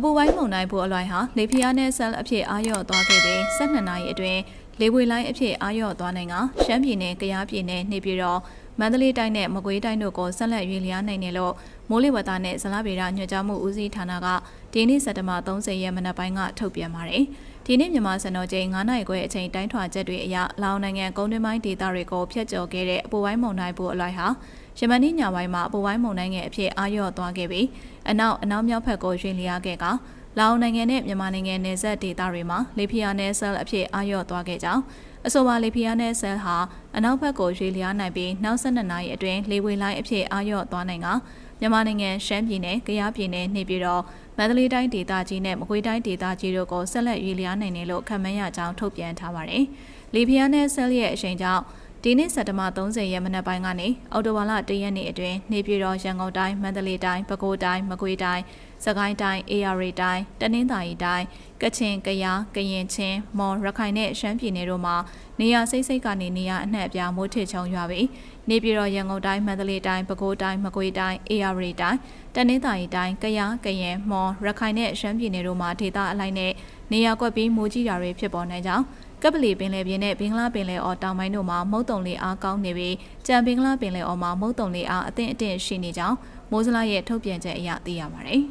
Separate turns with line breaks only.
အပူပိုင်းမုန်တိုင်းဘူအလွိုင်းဟာလေဖီယာနဲ့ဆဲလ်အဖြစ်အာရော့သွားခဲ့ပြီး12နာရီအတွင်းလေပွေလိုင်းအဖြစ်အာရော့သွားနိုင်ကရှမ်းပြည်နယ်၊ကယားပြည်နယ်နှိပ်ပြီးတော့မန္တလေးတိုင်းနဲ့မကွေးတိုင်းတို့ကိုဆက်လက်ရွေးလျားနိုင်တယ်လို့မိုးလေဝသနဲ့ဇလဗေဒညွှန်ကြားမှုဦးစီးဌာနကဒီနေ့စက်တဘာ30ရက်မနက်ပိုင်းကထုတ်ပြန်ပါတယ်။ ဒီနေ့မြန်မာစံတော်ချိန်9နာရီခွဲအချိန်တိုင်းထွာချက်တွေအရလောင်နိုင်ငံကုန်းတွင်းပိုင်းဒေသတွေကိုဖျက်ကျော်ခဲ့တဲ့အပူပိုင်းမုန်တိုင်းဘူအလွိုင်းဟာယမန်နေ့ညပိုင်းမှာအပူပိုင်းမုန်တိုင်းငယ်အဖြစ်အာရော့သွားခဲ့ပြီးအနောက်အနောက်မြောက်ဘက်ကိုရွှေ့လျားခဲ့ကလာအိုနိုင်ငံနဲ့မြန်မာနိုင်ငံနယ်စပ်ဒေသတွေမှာလေဖီယာနယ်ဆဲလ်အဖြစ်အာရော့သွားခဲ့ကြောင်းအဆိုပါလေဖီယာနယ်ဆဲလ်ဟာအနောက်ဘက်ကိုရွှေ့လျားနိုင်ပြီးနောက်12နာရီအတွင်းလေဝေလိုင်းအဖြစ်အာရော့သွားနိုင်က မြန်မာနိုင်ငံရှမ်းပြည်နယ်၊ကယားပြည်နယ်နှိပ်ပြီးတော့မန္တလေးတိုင်းဒေသကြီးနဲ့မကွေးတိုင်းဒေသကြီးတို့ကိုဆက်လက်ရွေးလျားနိုင်တယ်လို့ခန့်မှန်းရကြောင်းထုတ်ပြန်ထားပါတယ်။လေဖီယာနယ်ဆဲလ်ရဲ့အချိန်ကြောင့် ဒီနေ့စက်တဘာ30ရက်မနက်ပိုင်းကနေအော်တိုဝါလ1ရက်နေ့အတွင်းနေပြည်တော်ရန်ကုန်တိုင်းမန္တလေးတိုင်းပဲခူးတိုင်းမကွေးတိုင်းစကိုင်းတိုင်းအေရီတိုင်းတနင်္သာရီတိုင်းကချင်ကယားကရင်ချင်းမော်ရခိုင်နဲ့ရှမ်းပြည်နယ်တို့မှာနေရစိတ်စိတ်ကနေနေရအနှံ့အပြားမိုးထစ်ချုံရွာပြီးနေပြည်တော်ရန်ကုန်တိုင်းမန္တလေးတိုင်းပဲခူးတိုင်းမကွေးတိုင်းအေရီတိုင်းတနင်္သာရီတိုင်းကယားကရင်မော်ရခိုင်နဲ့ရှမ်းပြည်နယ်တို့မှာဒေသအလိုက်နဲ့နေရကွက်ပြီးမိုးကြီးတာတွေဖြစ်ပေါ်နေကြောင်း ကပလီပင်လယ်ပြင်နဲ့ဘင်္ဂလားပင်လယ်အော်တောင်ပိုင်းတို့မှာမုတ်တုံလေးအားကောင်းနေပြီးကြံဘင်္ဂလားပင်လယ်အော်မှာမုတ်တုံလေးအားအသင့်အတင့်ရှိနေကြောင်းမိုးစလာရဲ့ထုတ်ပြန်ချက်အရသိရပါတယ်